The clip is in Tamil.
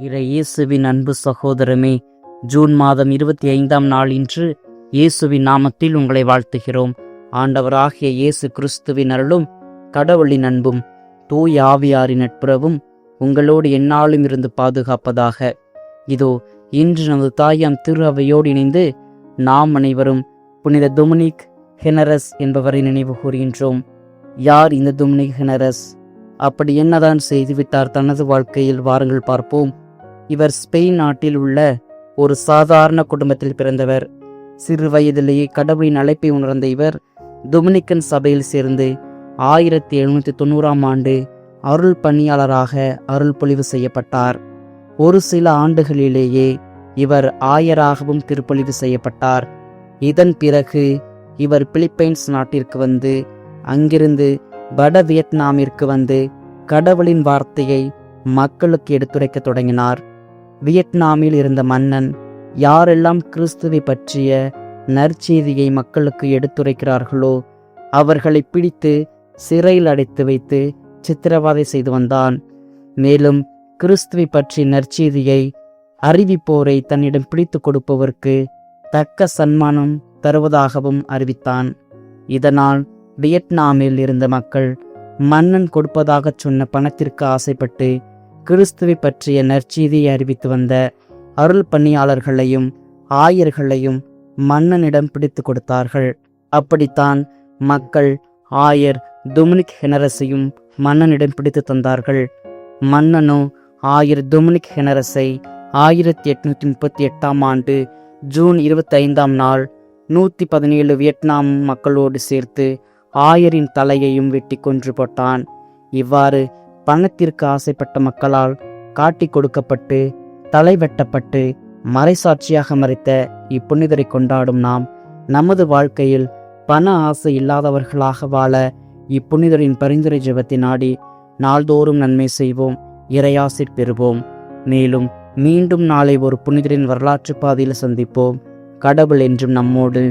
இறை இயேசுவின் அன்பு சகோதரமே ஜூன் மாதம் இருபத்தி ஐந்தாம் நாள் இன்று இயேசுவின் நாமத்தில் உங்களை வாழ்த்துகிறோம். ஆண்டவராகிய இயேசு கிறிஸ்துவின் அருளும் கடவுளின் அன்பும் தூய் ஆவியாரின் நட்புறவும் உங்களோடு எந்நாளும் இருந்து பாதுகாப்பதாக. இதோ இன்று நமது தாயாம் திரு அவையோடு இணைந்து நாம் அனைவரும் புனித டொமினிக் ஹெனரஸ் என்பவரை நினைவு கூறுகின்றோம். யார் இந்த டொமினிக் ஹெனரஸ்? அப்படி என்னதான் செய்துவிட்டார் தனது வாழ்க்கையில்? வாருங்கள் பார்ப்போம். இவர் ஸ்பெயின் நாட்டில் உள்ள ஒரு சாதாரண குடும்பத்தில் பிறந்தவர். சிறு வயதிலேயே கடவுளின் அழைப்பை உணர்ந்த இவர் டொமினிக்கன் சபையில் சேர்ந்து ஆயிரத்தி எழுநூற்றி தொண்ணூறாம் ஆண்டு அருள் பணியாளராக அருள் பொழிவு செய்யப்பட்டார். ஒரு சில ஆண்டுகளிலேயே இவர் ஆயராகவும் திருப்பொழிவு செய்யப்பட்டார். இதன் பிறகு இவர் பிலிப்பைன்ஸ் நாட்டிற்கு வந்து அங்கிருந்து வட வியட்நாமிற்கு வந்து கடவுளின் வார்த்தையை மக்களுக்கு எடுத்துரைக்க தொடங்கினார். வியட்நாமில் இருந்த மன்னன் யாரெல்லாம் கிறிஸ்துவை பற்றிய நற்செய்தியை மக்களுக்கு எடுத்துரைக்கிறார்களோ அவர்களை பிடித்து சிறையில் அடைத்து வைத்து சித்திரவதை செய்து வந்தான். மேலும் கிறிஸ்துவை பற்றிய நற்செய்தியை அறிவிப்போரை தன்னிடம் பிடித்து கொடுப்பவருக்கு தக்க சன்மானம் தருவதாகவும் அறிவித்தான். இதனால் வியட்நாமில் இருந்த மக்கள் மன்னன் கொடுப்பதாகச் சொன்ன பணத்திற்கு ஆசைப்பட்டு கிறிஸ்துவை பற்றிய நற்செய்தியை அறிவித்து வந்த அருள் பணியாளர்களையும் ஆயர்களையும் மன்னனிடம் பிடித்து கொடுத்தார்கள். அப்படித்தான் மக்கள் ஆயர் துமினிக் ஹெனரஸையும் மன்னனிடம் பிடித்து தந்தார்கள். மன்னனோ ஆயர் துமினிக் ஹெனரஸை ஆயிரத்தி எட்நூத்தி முப்பத்தி எட்டாம் ஆண்டு ஜூன் இருபத்தி ஐந்தாம் நாள் நூற்றி பதினேழு வியட்நாம் மக்களோடு சேர்த்து ஆயரின் தலையையும் வெட்டி கொன்று போட்டான். இவ்வாறு பணத்திற்கு ஆசைப்பட்ட மக்களால் காட்டிக் கொடுக்கப்பட்டு தலை வெட்டப்பட்டு மறைசாட்சியாக மறைத்த இப்புனிதரை கொண்டாடும் நாம் நமது வாழ்க்கையில் பண ஆசை இல்லாதவர்களாக வாழ இப்புனிதரின் பரிந்துரை ஜெபத்தை நாடி நாள்தோறும் நன்மை செய்வோம் இறையாசிர் பெறுவோம். மேலும் மீண்டும் நாளை ஒரு புனிதரின் வரலாற்று பாதையில் சந்திப்போம். கடவுள் என்றும் நம்மோடு